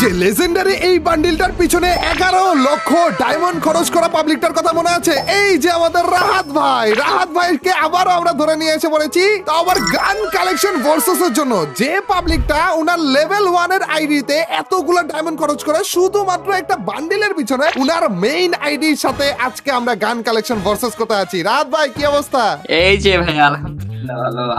যে লেজেন্ডারি এই বান্ডিলটার পিছনে এগারো লক্ষ ডায়মন্ড খরচ করা পাবলিকটার কথা মনে আছে? এই যে আমাদের রাহাত ভাই, রাহাত ভাইকে আবারও আমরা ধরে নিয়ে এসে পড়েছি তো আবার গান কালেকশন ভার্সেস এর জন্য যে পাবলিকটা উনার লেভেল ওয়ানের আইডিতে এতগুলো ডায়মন্ড খরচ করে, শুধুমাত্র একটা বান্ডিলের পিছনে উনার মেইন আইডির সাথে আজকে আমরা গান কালেকশন ভার্সেস করতে আছি। রাহাত ভাই, কি অবস্থা? এই যে ভাই, আলহামদুলিল্লাহ।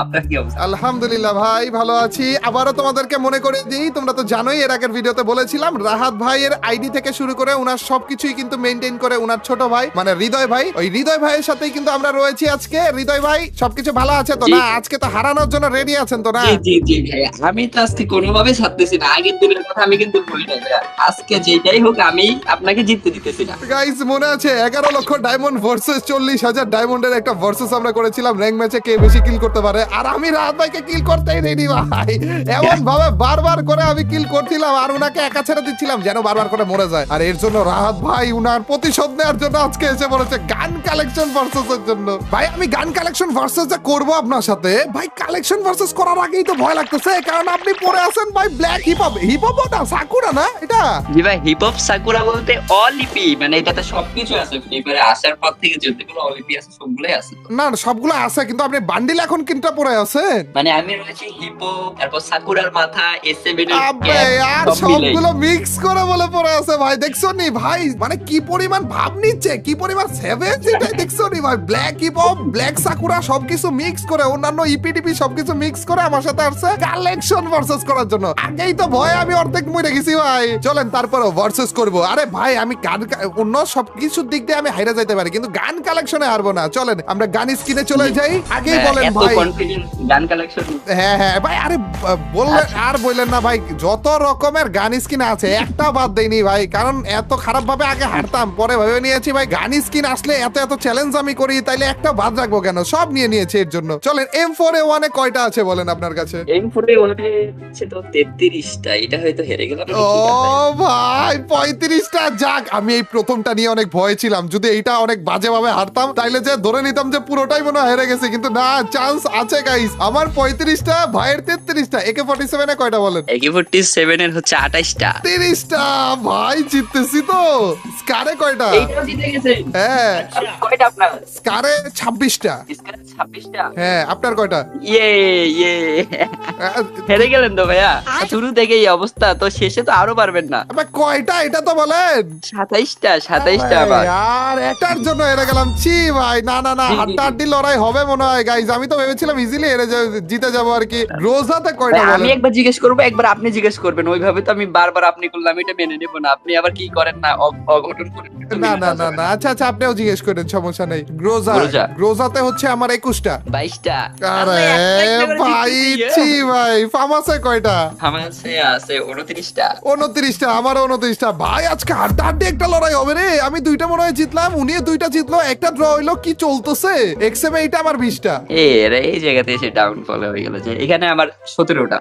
আপনার কি অবস্থা? আলহামদুলিল্লাহ ভাই ভালো আছি। আবারও তোমাদেরকে মনে করে দিই তোমরা তো জানোই এর আগের ভিডিওতে বলেছিলাম রাহাত ভাইয়ের আইডি থেকে শুরু করে উনার সবকিছুই কিন্তু মেনটেন করে উনার ছোট ভাই মানে হৃদয় ভাই। ওই হৃদয় ভাইয়ের সাথেই কিন্তু আমরা রয়েছি আজকে। হৃদয় ভাই সবকিছু ভালো আছে তো? না আজকে তো হারানোর জন্য রেডি আছেন তো না? জি জি জি ভাই আমি তো আজকে কোনোভাবে ছাড়তেছি না। আগের দিনের কথা আমি কিন্তু ভুলি ভাই। আজকে যেটাই হোক আমি আপনাকে জিততে দিতেছি না। গাইস মনে আছে এগারো লক্ষ ডায়মন্ড ভার্সেস চল্লিশ হাজার ডায়মন্ডের একটা ভার্সেস আমরা করেছিলাম। র্যাঙ্ক ম্যাচে কে বেশি কিল করতে পারে। আর আমি রাহাত ভাইকে কিল করতেই রেডি ভাই। এমন ভাবে বারবার করে আমি কিল করছিলাম আর উনাকে একা ছেড়ে দিচ্ছিলাম যেন বারবার করে মরে যায়। আর এর জন্য রাহাত ভাই উনার প্রতিশোধ নেওয়ার জন্য আজকে এসে পড়েছে গান কালেকশন ভার্সেস এর জন্য। ভাই আমি গান কালেকশন ভার্সেস যা করব আপনার সাথে। ভাই কালেকশন ভার্সেস করার আগেই তো ভয় লাগতেছে কারণ আপনি পরে আছেন ভাই black hip hop hip hop না সাকুরা না এটা? জি ভাই হিপ হপ সাকুরা বলতে অলিপি মানে এটাতে সবকিছু আছে। ফ্রি ফায়ারে আসার পর থেকে যতগুলো অলিপি আছে সবগুলোই আছে না সবগুলো আছে কিন্তু আপনি বান্ডিল এখন কিনটা পরে আছেন? মানে আমি রয়েছি হিপো তারপর সাকুরার মাথা এস সেভেন আবে আর সবগুলো মিক্স করে বলে পড়ে আছে ভাই দেখছ নি ভাই? মানে কি পরিমাণ ভাব নিচ্ছে কি পরিমাণ সেভেন সেটাই দেখছ নি ভাই? ব্ল্যাক হিপ ব্ল্যাক সাকুরা সবকিছু মিক্স করে অন্যান্য E ইপিটিপি সবকিছু মিক্স করে আমার সাথে আসছে কালেকশন ভার্সেস করার জন্য। আগেই তো ভয় আমি অর্ধেক মরে গেছি ভাই। চলেন তারপরে ভার্সেস করব। আরে ভাই আমি গান অন্য সবকিছুর দিক দিয়ে আমি হাইরা যাইতে পারি কিন্তু গান কালেকশনে হারবো না। চলেন আমরা গান স্কিনে চলে যাই। আগেই বলেন হ্যাঁ, এত কনফিডেন্স গান কালেকশন হ্যাঁ হ্যাঁ ভাই আরে বললেন আর বললেন না ভাই যত রকমের গান স্কিন আছে একটা বাদ ভাই কারণ এত খারাপ ভাবে আগে হারতাম পরে ভেবে নিয়েছি ভাই গান স্কিন আসলে এত এত চ্যালেঞ্জ আমি করি তাইলে একটা বাদ রাখব কেন? সব নিয়ে নিয়েছি এর জন্য। চলেন এম ফোর এ ওয়ানে কয়টা আছে বলেন আপনার কাছে? এম ফোরে ওনে হচ্ছে তো তেত্রিশটা এটা হয়তো হেরে গেলাম ও ভাই পঁয়ত্রিশটা যাক আমি এই প্রথমটা নিয়ে অনেক ভয় ছিলাম যদি এইটা অনেক বাজে ভাবে হারতাম তাইলে যে ধরে নিতাম যে পুরোটাই মনে হয় হেরে গেছে কিন্তু না চান্স আছে গাইস আমার পঁয়ত্রিশটা ভাইয়ের তেত্রিশটা একে ফর্টি সেভেনে কয়টা বলেন? একে ফোরটি সেভেন এর হচ্ছে আঠাশটা। তিরিশটা ভাই জিততেছি তো। স্কারে কয়টা? এইটাও জিতে গেছে। হ্যাঁ। কয়টা আপনার? স্কারে ছাব্বিশটা। হ্যাঁ আপনার কয়টা? ইয়ে ইয়ে। হেরে গেলেন তো ভাইয়া। শুরু থেকে এই অবস্থা তো শেষে তো আরও পারবেন না। কয়টা এটা তো বলেন? সাতাইশটা সাতাইশটা আবার। আর এটার জন্য হেরে গেলাম। ছি ভাই না না না হাড্ডা হাড্ডি লড়াই হবে মনে হয় গাইজ আমি তো ভেবেছিলাম ইজিলি হেরে যাবে- জিতে যাব আর কি। রোজাতে কয়টা আমি একবার জিজ্ঞেস করব একবার আপনি জিজ্ঞেস করবেন। ওইভাবে তো আমি বারবার আপনি করলাম এটা মেনে নেব না। আপনি আবার কি করেন না অঘটন করেন না না না না আচ্ছা আচ্ছা আপনিও জিজ্ঞেস করেন সমস্যা নেই। গ্রোজা গ্রোজা। গ্রোজাতে হচ্ছে আমার একুশটা। বাইশটা। আরে ভাই ছি ভাই ফার্মাসে কয়টা? আমার আছে আছে উনত্রিশটা। উনত্রিশটা আমার উনত্রিশটা। ভাই আজকে হাড্ডা হাড্ডি একটা লড়াই হবে রে। আমি দুইটা মনে হয় জিতলাম উনি দুইটা জিতলো একটা ড্র হইল কি চলতেছে? এক্সএম এইটা আমার বিশটা। এ এই জায়গাতে এসে ডাউন ফল হয়ে গেল যে এখানে আমার সতেরোটা।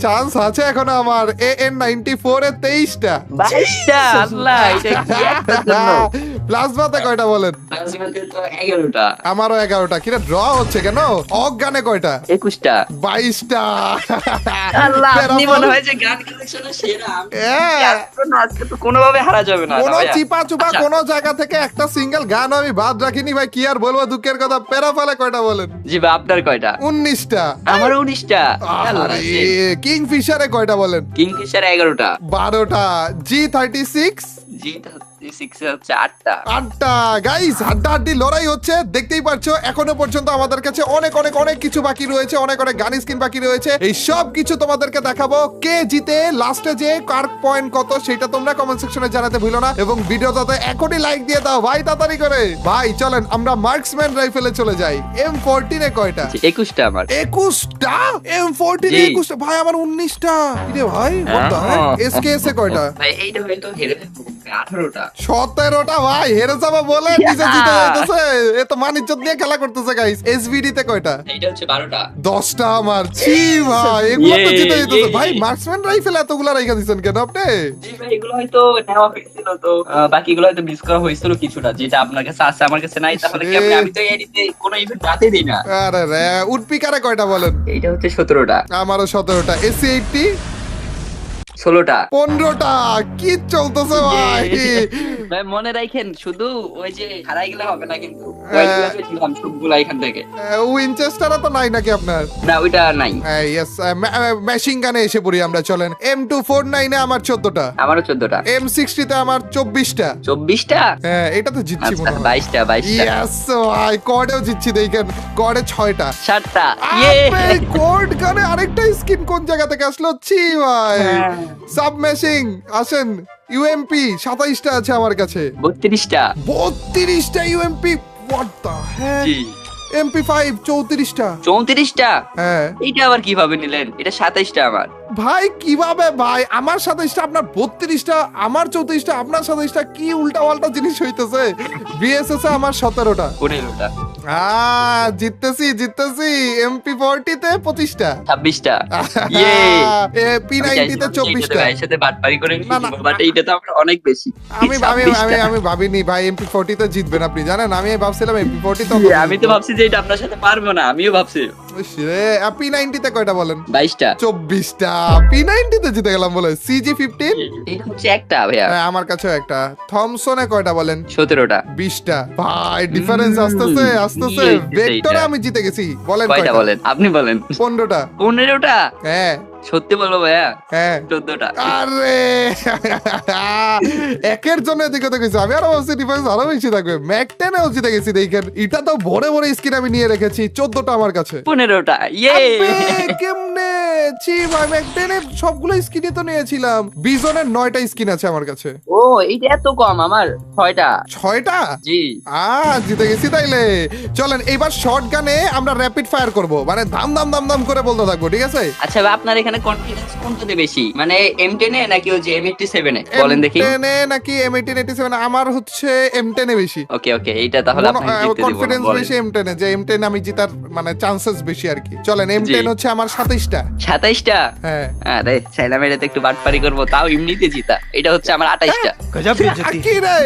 চান্স আছে এখন আমার এ এন নাইনটি ফোর এ তেইশটা। বাইশটা আল্লাহ এটা কি প্লাজমাতে কয়টা বলেন? এগারোটা। আমারও এগারোটা। কিরে ড্র হচ্ছে কেন? অজ্ঞানে কয়টা? একুশটা। বাইশটা। হয় কোনোভাবে হারা যাবে না কোন চিপা চুপা আচ্ছা, জায়গা থেকে একটা সিঙ্গেল গান আমি বাদ রাখিনি ভাই কি আর বলব দুঃখের কথা। পেরা ফেলে কয়টা বলেন? জি ভাই আপনার কয়টা? উনিশটা। আমার উনিশটা। কিং ফিশারে কয়টা বলেন? কিংফিশার এগারোটা। বারোটা। G thirty six G six হচ্ছে আটটা আটটা। গাইস হাড্ডা হাড্ডি লড়াই হচ্ছে। দেখতেই পারছ এখনও পর্যন্ত আমাদের কাছে অনেক অনেক অনেক কিছু বাকি রয়েছে অনেক অনেক গান স্কিন বাকি রয়েছে। এই সব কিছু তোমাদেরকে দেখাবো কে জিতে লাস্টে যে কার পয়েন্ট কত সেটা তোমরা কমেন্ট সেকশনে জানাতে ভুলো না। এবং ভিডিওটাতে এখনই লাইক দিয়ে দাও ভাই তাড়াতাড়ি করে। ভাই চলেন আমরা মার্কসম্যান রাইফেলে চলে যাই। এম ফোরটিনে কয়টা? জি, একুশটা আমার। একুশটা? এম ফোরটিন একুশটা? ভাই আমার উনিশটা। ভাই হ্যাঁ। এসকে এসে কয়টা? এইটা হয়তো আঠারোটা। সতেরোটা ভাই হেরে যাব বলে নিজে জিতে যাইতেছে। এ তো নিয়ে খেলা করতেছে গাইস এসবিডি তে কয়টা? এইটা হচ্ছে বারোটা। দশটা আমার। ছি ভাই এগুলো তো জিতে yeah, ভাই মার্কসম্যান রাইফেল এতগুলা রাইখা দিছেন কেন আপনি? জি ভাই এগুলো হয়তো নেওয়া হয়েছিল তো। বাকিগুলো হয়তো মিস করা হয়েছিল কিছুটা। যেটা আপনার কাছে আছে আমার কাছে নাই তাহলে কি আপনি- আমি তো এডিতে কোনো ইভেন্ট রাতে দিই না। আরে রে উডপিকারে কয়টা বলেন? এইটা হচ্ছে সতেরোটা। আমারও সতেরোটা। এসি এইটটি ষোলোটা। পনেরোটা কি চলতেছে ভাই? ভাই মনে রাখেন শুধু ওই যে হারাই গেলে হবে না কিন্তু হ্যাঁ। ওইগুলো যে দিলাম সবগুলা এখান থেকে। উইনচেস্টার তো নাই নাকি আপনার? না ওইটা নাই। ইয়েস মেশিন গানে এসে পড়ি আমরা চলেন। এম টু ফোর নাইনে আমার চোদ্দটা। আমারও চোদ্দটা। এম সিক্সটিতে আমার চব্বিশটা। চব্বিশটা? হ্যাঁ এটা তো জিতছি আচ্ছা মনে হয়। বাইশটা বাইশটা। ইয়েস ভাই জিতছি দেখেন ছয়টা। সাতটা। কোর্ড গানে আরেকটা স্কিন কোন জায়গা থেকে আসলো? ছি ভাই। হ্যাঁ। সাবমেশিং আসেন ইউএমপি সাতাইশটা আছে আমার কাছে। বত্রিশটা। বত্রিশটা ইউএমপি হোয়াট দা হ্যাঁ এমপি ফাইভ চৌত্রিশটা। চৌত্রিশটা? হ্যাঁ। এটা আবার কীভাবে নিলেন? এটা সাতাইশটা আমার। ভাই কীভাবে ভাই? আমার সাতাইশটা আপনার বত্রিশটা আমার চৌত্রিশটা আপনার সাতাইশটা কি উল্টা পাল্টা জিনিস হইতেছে? বিএসএস আমার সতেরোটা। পনেরোটা আহ জিততেছি জিততেছি। এমপি ফোরটিতে পঁচিশটা। ছাব্বিশটা। ইয়ে! পি নাইনটিতে চব্বিশটা। সাথে বাটপারি করে বাট এইটা তো আমরা অনেক বেশি। আমি আমি আমি আমি ভাবিনি ভাই এমপি ফোরটিতে জিতবেন আপনি জানেন? আমি ভাবছিলাম এমপি ফোরটি তো আমি তো ভাবছি যে এটা আপনার সাথে পারব না আমিও ভাবছি। পি নাইনটিতে কয়টা বলেন? বাইশটা। চব্বিশটা। পি নাইনটিতে জিতে গেলাম বলে। সিজি ফিফটিন একটা ভাইয়া। আমার কাছেও একটা। থমসনে কয়টা বলেন? সতেরোটা। বিশটা। ভাই ডিফারেন্স আসতেছে আসতেছে। কি হইতেছে ভেক্টরে আমি জিতে গেছি। বলেন কয়টা? বলেন? আপনি বলেন। পনেরোটা। পনেরোটা? হ্যাঁ। সত্যি বলব ভাইয়া? হ্যাঁ। চোদ্দটা। আরে! একের জন্য এদিকে তো গেছি আমি আরও ভাবছি ডিফারেন্স আরও বেশি থাকবে। ম্যাক গেছি দেখেন। এটা তো ভরে ভরে স্কিন আমি নিয়ে রেখেছি চোদ্দটা আমার কাছে। পনেরোটা ইয়ে! কেমনে? ছি ভাই ম্যাক টেনের সবগুলো স্কিনই তো নিয়েছিলাম। বিজনের নয়টা স্কিন আছে আমার কাছে। ও এইটা এত কম আমার ছয়টা। ছয়টা? জি। আ জিতে গেছি তাইলে। চলেন এইবার শর্ট গানে আমরা র্যাপিড ফায়ার করব। মানে দাম দাম দাম দাম করে বলতে থাকব ঠিক আছে? আচ্ছা আপনার এখানে মানে কনফিডেন্স কোনটাতে বেশি? মানে এম টেনে নাকি ওই যে এম এইটটি সেভেনে বলেন দেখি। টেনে নাকি এম এইটিন এইটি সেভেন আমার হচ্ছে এম টেনে বেশি। ওকে ওকে এইটা তাহলে আপনাকে কনফিডেন্স বেশি এম টেনে যে এম টেন আমি জিতার মানে চান্সেস বেশি আর কি। চলেন এম টেন হচ্ছে আমার সাতাইশটা। সাতাইশটা? হ্যাঁ। আরে চাইলাম এটাতে একটু বাটপারি করব তাও এমনিতে জিতা। এটা হচ্ছে আমার আটাইশটা। কি রে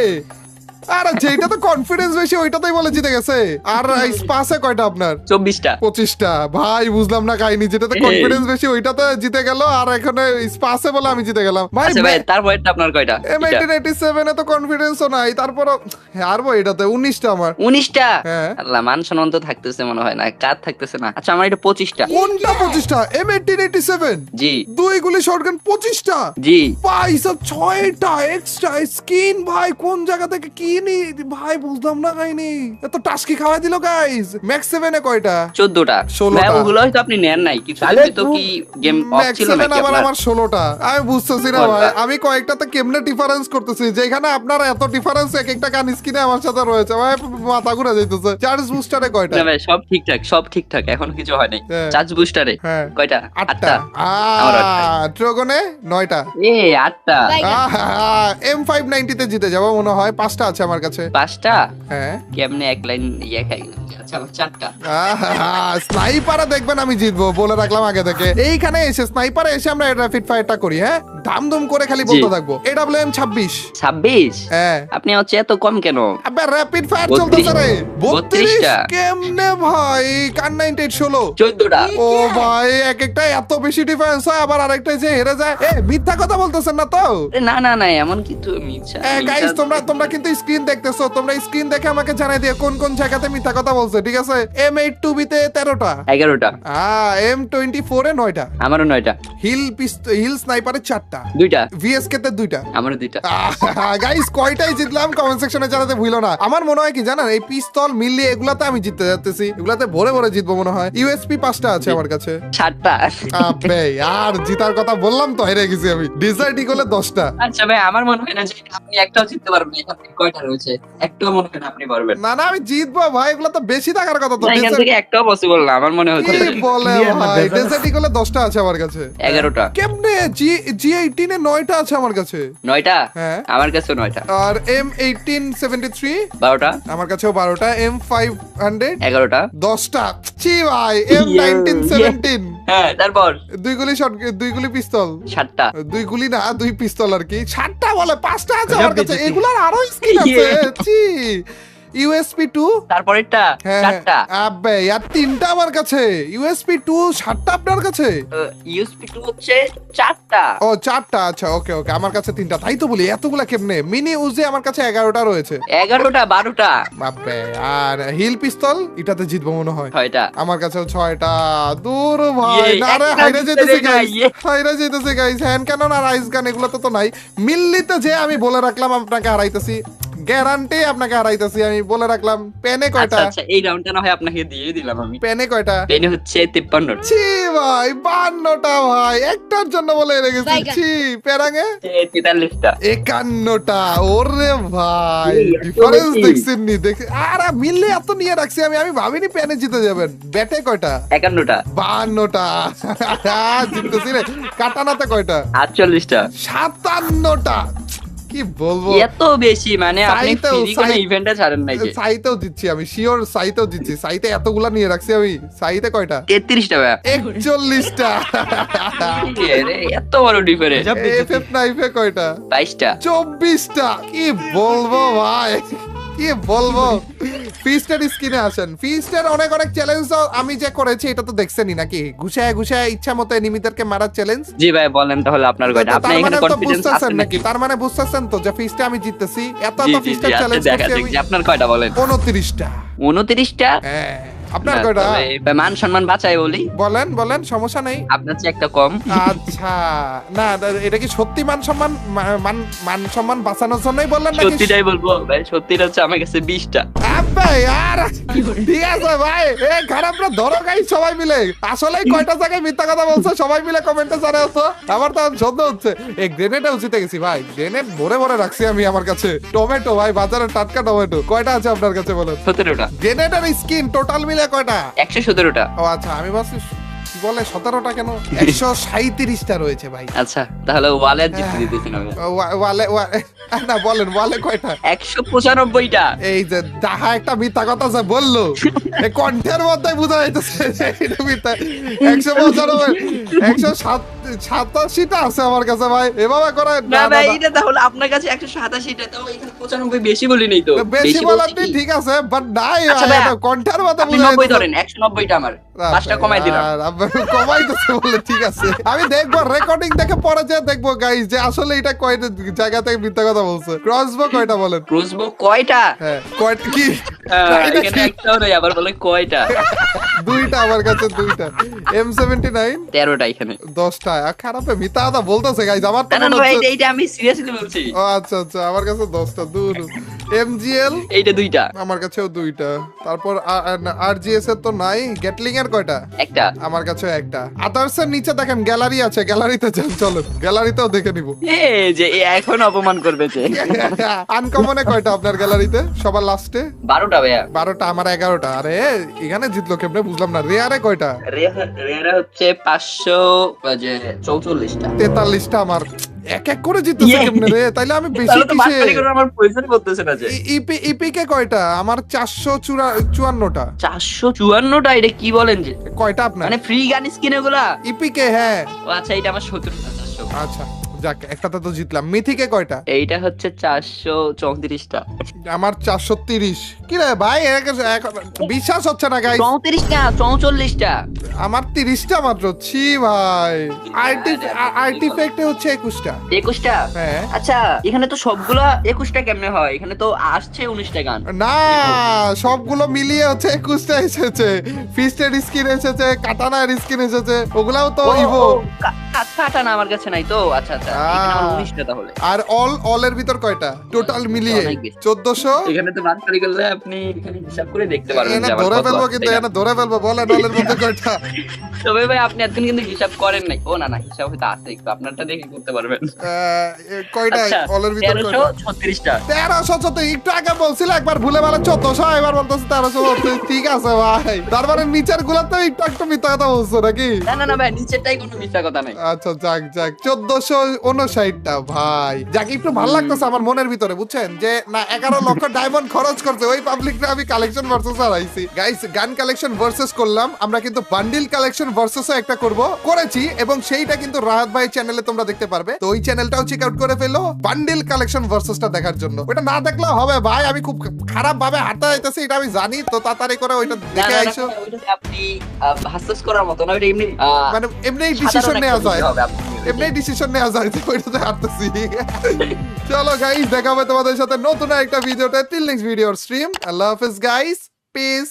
আর যেটা তো কনফিডেন্স বেশি ওইটাতেই বলে জিতে গেছে। আর স্পাসে কয়টা আপনার? চব্বিশটা। পঁচিশটা। ভাই বুঝলাম না কাহিনী যেটাতে কনফিডেন্স বেশি ওইটাতে জিতে গেল আর এখানে স্পাসে বলে আমি জিতে গেলাম। ভাই আচ্ছা তারপরেরটা আপনার কয়টা? এম এইটিন এইটি সেভেনে তো কনফিডেন্সও নাই তারপরও হারবো এটাতে উনিশটা আমার। উনিশটা? হ্যাঁ। আল্লাহ মান সম্মান তো থাকতেছে মনে হয় না কার থাকতেছে না। আচ্ছা আমার এটা পঁচিশটা। কোনটা পঁচিশটা? এম এইটিন এইটি সেভেন জি। দুই গুলি শটগান পঁচিশটা? জি। ভাই সব ছয়টা এক্সট্রা স্কিন ভাই কোন জায়গা থেকে কি নি ভাই বুঝলাম না কাহিনী এত টাস্কি খাওয়াই দিল গাইস ম্যাক্স সেভেনে কয়টা? চোদ্দটা। ষোলোটা। ভাই ওগুলো হয়তো আপনি নেন নাই। কিছু তো কি গেম অফ ম্যাক্স ছিল সেভেন নাকি আবার আপনার? আমার ষোলোটা। আমি বুঝতেছি না ভাই। আমি কয়েকটাতে কেমনে ডিফারেন্স করতেছি? যেখানে আপনার এত ডিফারেন্স এক একটা গান স্কিনে আমার সাথে রয়েছে। ভাই মাথা ঘুরে যাইতেছে। চার্জ বুস্টারে কয়টা? না ভাই সব ঠিকঠাক সব ঠিকঠাক। এখন কিছু হয় নাই। হ্যাঁ। চার্জ বুস্টারে হ্যাঁ। কয়টা? আটটা। আটটা। আটটা। ড্রাগনে নয়টা। এ আটটা। এম ফাইভ নাইনটিতে জিতে যাব মনে হয়। পাঁচটা আছে আমার কাছে। পাঁচটা? হ্যাঁ। কেমনে এক লাইন ইয়ে খাই? আচ্ছা স্নাইপারে দেখবেন আমি জিতবো বলে রাখলাম আগে থেকে। এইখানে এসে স্নাইপারে এসে আমরা র্যাপিড ফায়ারটা করি হ্যাঁ? দাম দুম করে খালি বলতে থাকব। ছাব্বিশ। ছাব্বিশ? হ্যাঁ। আপনি হচ্ছে এত কম কেন? আবে র্যাপিড ফায়ার বত্রিশ- চলতেছে রে। বত্রিশ বত্রিশটা। কেমনে ভাই? কার ষোলো? চোদ্দটা। ও ভাই এক একটা এত বেশি ডিফারেন্স হয় আবার আরেকটা যে হেরে যায়। এ মিথ্যা কথা বলতেছেন না তো? না না না এমন কিছু মিথ্যা গাইস তোমরা তোমরা কিন্তু স্ক্রিন দেখতেছো? তোমরা স্ক্রিন দেখে আমাকে জানাই দিও কোন কোন জায়গাতে মিথ্যা কথা বলছে ঠিক আছে? এম এইট টু বিতে তেরোটা। এগারোটা। এম টোয়েন্টি ফোর এ নয়টা। আমারও নয়টা। হিল হিল স্নাইপারে চারটা। দুইটা। ভিএসকে তে দুইটা। আমারও দুইটা। গাইস কয়টাই জিতলাম? কমেন্ট সেকশনে জানাতে ভুলো না। আমার মনে হয় কি জানেন এই পিস্তল মিলিয়ে এগুলাতে আমি জিততে যাচ্তেছি। এগুলাতে ভরে ভরে জিতবো মনে হয়। ইউএসপি পাঁচটা আছে আমার কাছে। সাতটা। আবে আর জিতার কথা বললাম তো হেরে গেছি আমি। ডিসাইড করলে দশটা। আচ্ছা ভাই আমার মনে হয় না যে আপনি একটাও জিততে পারবেন থেকে কয়টা? রয়েছে। একটাও মনে হয় আপনি পারবেন। না না আমি জিতবো ভাই এগুলো তো বেশি থাকার কথা তো। এখান থেকে একটাও পসিবল না আমার মনে হচ্ছে। কি বলে ভাই? বেজার। ডিসাইড করলে দশটা আছে আমার কাছে। এগারোটা। কেমনে? জি জি এ নয়টা আছে আমার কাছে। নয়টা? হ্যাঁ। আমার কাছে নয়টা। আর এম এইটিন সেভেন্টি থ্রি বারোটা। আমার কাছেও বারোটা। এম ফাইভ হান্ড্রেড এগারোটা। দশটা। ছি ভাই এম নাইনটিন সেভেন্টিন হ্যাঁ। তারপর? দুই গুলি শট দুই গুলি পিস্তল সাতটা। দুই গুলি না দুই পিস্তল আর কি। সাতটা বলে পাঁচটা আছে আমার কাছে। এগুলার আরও স্কিল আছে. ছি। ইউএসপি টু তারপরেরটা হ্যাঁ চারটা। আবে আর তিনটা আমার কাছে। ইউএসপি টু সাতটা আপনার কাছে? ইউএসপি টু হচ্ছে চারটা। ও চারটা আচ্ছা ওকে ওকে আমার কাছে তিনটা। তাই তো বলি এতগুলা কেমনে? মিনি উজি আমার কাছে এগারোটা রয়েছে। এগারোটা বারোটা। বাপরে আর হিল পিস্তল এটাতে জিতবো মনে হয়। ছয়টা। আমার কাছে ছয়টা। দূর ভাই ইয়ে, না রে হাইরে যেতেছে গাইস। হাইরে যেতেছে গাইস হ্যান্ড ক্যানন আর আইস গান এগুলো তো নাই। মিল্লিতে যে আমি বলে রাখলাম আপনাকে হারাইতেছি। গ্যারান্টি আপনাকে হারাইতেছি আমি বলে রাখলাম পেনে আচ্ছা কয়টা? আচ্ছা এই রাউন্ডটা না হয় আপনাকে দিয়ে দিলাম আমি। পেনে কয়টা? পেনে হচ্ছে তিপ্পান্ন ছি ভাই বান্নটা ভাই একটার জন্য বলে রেখেছি। ছি পেরাঙে? তেতাল্লিশটা। একান্নটা ওরে ভাই ডিফারেন্স। দেখছেন নি দেখে আর মিললে এত নিয়ে রাখছি আমি আমি ভাবিনি পেনে জিতে যাবেন। ব্যাটে কয়টা? একান্নটা। বান্নটা। জিততেছি রে। কাটানাতে কয়টা? আটচল্লিশটা। সাতান্নটা। কি বলব? এত বেশি মানে আপনি ফ্রি কোনো ইভেন্টে ছাড়েন নাই যে। সাইতেও দিচ্ছি আমি শিওর সাইতেও দিচ্ছি। সাইতে এতগুলা নিয়ে রাখছি আমি। সাইতে কয়টা? তেত্রিশটা ভাইয়া। একচল্লিশটা। এ রে, এত বড় ডিফারেন্স এফএফ নাইফে কয়টা? বাইশটা। চব্বিশটা। কি বলব ভাই? কি বলব? ফিস্টের স্কিনে আসেন। ফিস্টের অনেক অনেক চ্যালেঞ্জ আমি যে করেছি এটা তো দেখছেনই নাকি? ঘুষায় ঘুষায় ইচ্ছা মতো এনিমিদেরকে মারার চ্যালেঞ্জ জি ভাই বলেন তাহলে আপনার গয়না। আপনি এখানে মানে কনফিডেন্স বুঝতেছেন আছেন নাকি? তার মানে বুঝতেছেন তো যে ফিস্টে আমি জিততেছি এত এত ফিস্টের চ্যালেঞ্জ করছি আপনার কয়টা বলেন। উনত্রিশটা। উনত্রিশটা? হ্যাঁ। আপনার কয়টা? মান সম্মান বাঁচাই বলি। বলেন বলেন সমস্যা নেই। আপনার চেয়ে একটা কম। আচ্ছা না এটা কি সত্যি মান সম্মান মান মান সম্মান বাঁচানোর জন্যই বললেন নাকি? সত্যিটাই বলব ভাই সত্যিটা হচ্ছে আমার কাছে বিশটা। আব্বা আর ঠিক আছে ভাই এ খারাপ না ধরো গাই সবাই মিলে। আসলে কয়টা জায়গায় মিথ্যা কথা বলছো সবাই মিলে কমেন্টে জানাও তো। আমার তো সন্দেহ হচ্ছে। এই গ্রেনেডেও জিতে গেছি ভাই গ্রেনেড ভরে ভরে রাখছি আমি আমার কাছে। টমেটো ভাই বাজারে টাটকা টমেটো কয়টা আছে আপনার কাছে বলেন? সতেরোটা। গ্রেনেডের স্কিন টোটাল মিলে কয়টা? একশো সতেরোটা। ও আচ্ছা আমি ভাবছি কি বলে সতেরোটা কেন? একশো সাঁত্রিশটা রয়েছে ভাই। আচ্ছা তাহলে ওয়ালে জিতে দিতেছি না ভাই। ওয়া- ওয়ালে না বলেন ওয়ালে কয়টা? একশো পঁচানব্বইটা। এই যে তাহা একটা মিথ্যা কথা যে বলল কণ্ঠের মধ্যে বোঝা যাইতেছে একশো পঁচানব্বই একশো সাত সাতাশিটা আছে আমার কাছে ভাই এভাবে করে না না, না, ভাই এটা তাহলে আপনার কাছে একশো সাতাশিটা তাও এখানে পঁচানব্বই বেশি বলি নেই তো। বেশি বলছি ঠিক আছে বাট নাই আচ্ছা ভাই, ভাইয়া, এটা কণ্ঠের মধ্যে আপনি বোঝা নব্বই ধরেন একশো নব্বইটা আমার। পাঁচটা কমাই দিলাম। আর আপনি বলে ঠিক আছে। আমি দেখব রেকর্ডিং দেখে পরে যে দেখব গাইস যে আসলে এটা কয়টা জায়গা থেকে মিথ্যা কথা বলছে। ক্রসবো কয়টা বলেন? ক্রুজবো কয়টা? হ্যাঁ কয়টা কি? একটাও আবার বলে কয়টা? দুইটা আমার কাছে দুইটা। এম সেভেন্টি নাইন তেরোটা এখানে। দশটা। আর খারাপ মিথ্যা কথা বলতেছে গাইজ আমার তো না না মনে হচ্ছে- এইটা- এইটা আমি সিরিয়াসলি বলছি। ও আচ্ছা আচ্ছা আমার কাছে দশটা দূর এমজিএল এইটা দুইটা। আমার কাছেও দুইটা। তারপর আর জিএস এর তো নাই গেটলিং এর কয়টা? একটা। আমার কাছেও একটা। আদার্স এর নিচে দেখেন গ্যালারি আছে গ্যালারিতে যান চলো গ্যালারিতেও দেখে নিব। যে এখন অপমান করবে যে আনকমনে কয়টা আপনার গ্যালারিতে সবার লাস্টে বারোটা ভাইয়া। বারোটা আমার এগারোটা। আরে এখানে জিতলো কেমনে? বুঝলাম না। রেয়ারে কয়টা? রে- হচ্ছে পাঁচশো যে চৌচল্লিশটা। তেতাল্লিশটা আমার। এক এক করে জিততেছে ইয়ে। কেমনে রে তাইলে আমি বেশি কিসে? আমার পয়সা করতেছে না যে। ইপি ইপিকে কয়টা? আমার চারশো চুয়ান্নটা। চারশো চুয়ান্নটা? এটা কি বলেন যে? কয়টা আপনার? মানে ফ্রি গান স্কিন এগুলা? ইপিকে হ্যাঁ। আচ্ছা এটা আমার সত্তরটা চারশো। আচ্ছা। যাক একটাতে তো জিতলাম। মিথিকে কয়টা? এইটা হচ্ছে চারশো চৌত্রিশটা। আমার চারশো তিরিশ। কি রে ভাই বিশ্বাস হচ্ছে না গাই চৌত্রিশটা চৌচল্লিশটা। আমার তিরিশটা মাত্র। ছি ভাই। আর্টি আর্টিফেক্টে হচ্ছে একুশটা। একুশটা? হ্যাঁ। আচ্ছা এখানে তো সবগুলা একুশটা কেমনে হয়? এখানে তো আসছে উনিশটা গান। না সবগুলো মিলিয়ে হচ্ছে একুশটা এসেছে। ফিস্টের স্কিন এসেছে কাটানার স্কিন এসেছে ওগুলাও তো ইভো কা- না আমার কাছে নাই তো। আচ্ছা আচ্ছা এখানে আমার তাহলে। আর অল অল এর ভিতর কয়টা? টোটাল মিলিয়ে এখানে তো বাটপারি করলে আপনি এখানে হিসাব করে দেখতে পারবেন যে আমার ধরে ফেলব কিন্তু। এনে ধরে ফেলব বলেন অলের মধ্যে কয়টা? তবে ভাই আপনি এতক্ষণ কিন্তু হিসাব করেন নাই। ও না না হিসাব হয়তো আছে একটু আপনারটা দেখে করতে পারবেন। কয়টা আচ্ছা অলের ভিতর কয়টা? ছত্রিশটা। তেরোশো চোদ্দ একটু আগে বলছিল একবার ভুলে বেলা চোদ্দশো এবার বলতেছে। ঠিক আছে ভাই। তারপরে নিচেরগুলা তো একটু একটু মিথ্যা কথা বলছো নাকি? না না না ভাই নিচেরটাই কোনো মিথ্যা কথা নাই। আচ্ছা যাক যাক। চোদ্দশো উনষাটটা ভাই। যাক একটু ভালো লাগতেছে আমার মনের ভিতরে বুঝছেন? যে না এগারো লক্ষ ডায়মন্ড খরচ করছে ওই আমি কালেকশন ভার্সেস হারাইছি। গাইস গান কালেকশন ভার্সেস করলাম আমরা কিন্তু বান্ডিল কালেকশন ভার্সেস একটা করব। করেছি এবং সেইটা কিন্তু রাহাত ভাই চ্যানেলে তোমরা দেখতে পারবে। তো ওই চ্যানেলটাও চেক আউট করে ফেলো বান্ডিল কালেকশন ভার্সেসটা দেখার জন্য। ওটা না দেখলে হবে ভাই। আমি খুব খারাপ ভাবে হাঁটা যাইতেছি এটা আমি জানি। তো তাড়াতাড়ি করে ওইটা দেখে আইসো। আপনি আহ, করার মতো না ওইটা এমনি মানে এমনি ডিসিশন নেওয়া যায়। Video হবে আপনি এমনি ডিসিশন নেওয়া যায় যে ওইটাতে হাঁটতেছি। চলো গাইস দেখা হবে তোমাদের সাথে নতুন একটা ভিডিওতে। তিল নেক্সট ভিডিওর স্ট্রিম আল্লাহ হাফেজ গাইস পিস